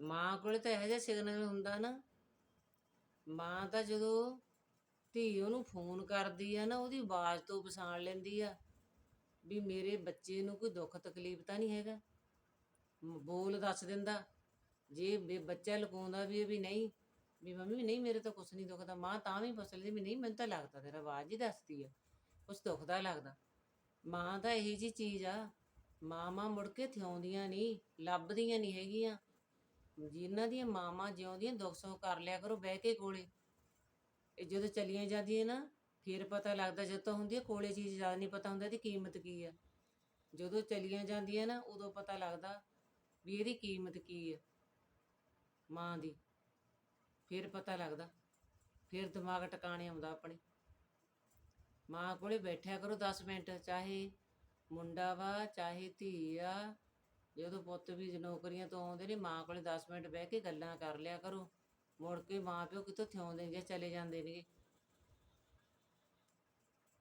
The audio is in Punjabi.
ਮਾਂ ਕੋਲੇ ਤਾਂ ਇਹੋ ਜਿਹਾ ਸਿਗਨਲ ਹੁੰਦਾ ਨਾ। ਮਾਂ ਤਾਂ ਜਦੋਂ ਧੀ ਉਹਨੂੰ ਫੋਨ ਕਰਦੀ ਆ ਨਾ, ਉਹਦੀ ਆਵਾਜ਼ ਤੋਂ ਪਛਾਣ ਲੈਂਦੀ ਆ ਵੀ ਮੇਰੇ ਬੱਚੇ ਨੂੰ ਕੋਈ ਦੁੱਖ ਤਕਲੀਫ ਤਾਂ ਨਹੀਂ ਹੈਗਾ। ਬੋਲ ਦੱਸ ਦਿੰਦਾ। ਜੇ ਬੇ ਬੱਚਾ ਲੁਕਾਉਂਦਾ ਵੀ ਇਹ ਵੀ ਨਹੀਂ, ਵੀ ਮੰਮੀ ਨਹੀਂ ਮੇਰੇ ਤਾਂ ਕੁਛ ਨਹੀਂ ਦੁਖਦਾ, ਮਾਂ ਤਾਂ ਵੀ ਪੁੱਛ ਲੈਂਦੀ ਵੀ ਨਹੀਂ, ਮੈਨੂੰ ਤਾਂ ਲੱਗਦਾ ਤੇਰਾ ਆਵਾਜ਼ ਹੀ ਦੱਸਦੀ ਆ, ਕੁਛ ਦੁਖਦਾ ਲੱਗਦਾ। ਮਾਂ ਤਾਂ ਇਹੀ ਜੀ ਚੀਜ਼ ਆ ਮਾਵਾਂ ਮੁੜ ਕੇ ਥਿਆਉਂਦੀਆਂ ਨਹੀਂ, ਲੱਭਦੀਆਂ ਨਹੀਂ ਹੈਗੀਆਂ। ਜਿਨ੍ਹਾਂ ਦੀਆਂ ਮਾਵਾਂ ਜਿਉਂਦੀਆਂ ਦੁੱਖ ਸੁੱਖ ਕਰ ਲਿਆ ਕਰੋ ਬਹਿ ਕੇ ਕੋਲੇ। ਇਹ ਜਦੋਂ ਚਲੀਆਂ ਜਾਂਦੀਆਂ ਨਾ, ਫਿਰ ਪਤਾ ਲੱਗਦਾ ਜਦ ਹੁੰਦੀ ਆ, ਕੋਲੇ ਚੀਜ਼ ਜ਼ਿਆਦਾ ਨਹੀਂ ਪਤਾ ਹੁੰਦਾ ਇਹਦੀ ਕੀਮਤ ਕੀ ਆ। ਜਦੋਂ ਚਲੀਆਂ ਜਾਂਦੀਆਂ ਨਾ, ਉਦੋਂ ਪਤਾ ਲੱਗਦਾ ਵੀ ਇਹਦੀ ਕੀਮਤ ਕੀ ਆ, ਮਾਂ ਦੀ। ਫਿਰ ਪਤਾ ਲੱਗਦਾ, ਫਿਰ ਦਿਮਾਗ ਟਿਕਾਣੇ ਆਉਂਦਾ ਆਪਣੇ। ਮਾਂ ਕੋਲੇ ਬੈਠਿਆ ਕਰੋ 10 ਮਿੰਟ, ਚਾਹੇ ਮੁੰਡਾ ਵਾ, ਚਾਹੇ ਧੀ ਆ ਜਦੋਂ ਪੁੱਤ ਵੀ ਨੌਕਰੀਆਂ ਤੋਂ ਆਉਂਦੇ ਨੇ, ਮਾਂ ਕੋਲੇ 10 ਮਿੰਟ ਬਹਿ ਕੇ ਗੱਲਾਂ ਕਰ ਲਿਆ ਕਰੋ। ਮੁੜ ਕੇ ਮਾਂ ਪਿਓ ਕਿਤੋਂ ਥਿਆਉਂਦੇ ਨੇ ਜਾਂ ਚਲੇ ਜਾਂਦੇ ਨੇ